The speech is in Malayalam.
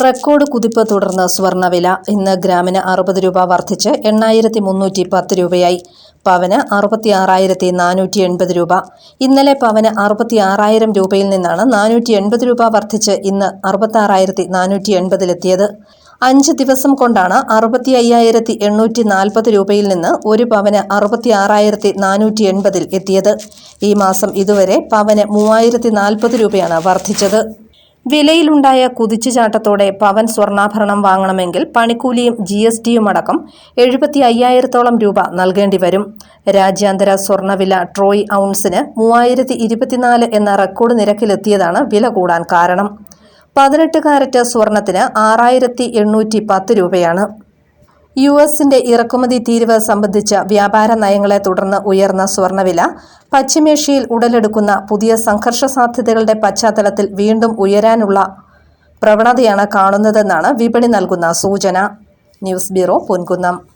റെക്കോർഡ് കുതിപ്പ് തുടർന്ന് സ്വർണവില ഇന്ന് ഗ്രാമിന് അറുപത് രൂപ വർദ്ധിച്ച് എണ്ണായിരത്തി മുന്നൂറ്റി പത്ത് രൂപയായി. പവന് അറുപത്തി ആറായിരത്തി നാനൂറ്റി എൺപത് രൂപ. ഇന്നലെ പവന് അറുപത്തി ആറായിരം രൂപയിൽ നിന്നാണ് നാനൂറ്റി എൺപത് രൂപ വർദ്ധിച്ച് ഇന്ന് അറുപത്തി ആറായിരത്തി നാനൂറ്റി എൺപതിലെത്തിയത് അഞ്ച് ദിവസം കൊണ്ടാണ് അറുപത്തി അയ്യായിരത്തി എണ്ണൂറ്റി നാൽപ്പത് രൂപയിൽ നിന്ന് ഒരു പവന് അറുപത്തി ആറായിരത്തി നാനൂറ്റി എൺപതിൽ എത്തിയത്. ഈ മാസം ഇതുവരെ പവന് മൂവായിരത്തി നാൽപ്പത് രൂപയാണ് വർദ്ധിച്ചത്. വിലയിലുണ്ടായ കുതിച്ചുചാട്ടത്തോടെ പവൻ സ്വർണാഭരണം വാങ്ങണമെങ്കിൽ പണിക്കൂലിയും ജി എസ് ടിയും അടക്കം എഴുപത്തി അയ്യായിരത്തോളം രൂപ നൽകേണ്ടി വരും രാജ്യാന്തര സ്വർണവില ട്രോയ് ഔൺസിന് മൂവായിരത്തി ഇരുപത്തിനാല് എന്ന റെക്കോർഡ് നിരക്കിലെത്തിയതാണ് വില കൂടാൻ കാരണം. പതിനെട്ട് കാരറ്റ് സ്വർണത്തിന് ആറായിരത്തി എണ്ണൂറ്റി പത്ത് രൂപയാണ്. യു എസിന്റെ ഇറക്കുമതി തീരുവ സംബന്ധിച്ച വ്യാപാര നയങ്ങളെ തുടർന്ന് ഉയർന്ന സ്വർണവില പശ്ചിമേഷ്യയിൽ ഉടലെടുക്കുന്ന പുതിയ സംഘർഷ സാധ്യതകളുടെ പശ്ചാത്തലത്തിൽ വീണ്ടും ഉയരാനുള്ള പ്രവണതയാണ് കാണുന്നതെന്നാണ് വിപണി നൽകുന്ന സൂചന. News bureau Ponkunnam.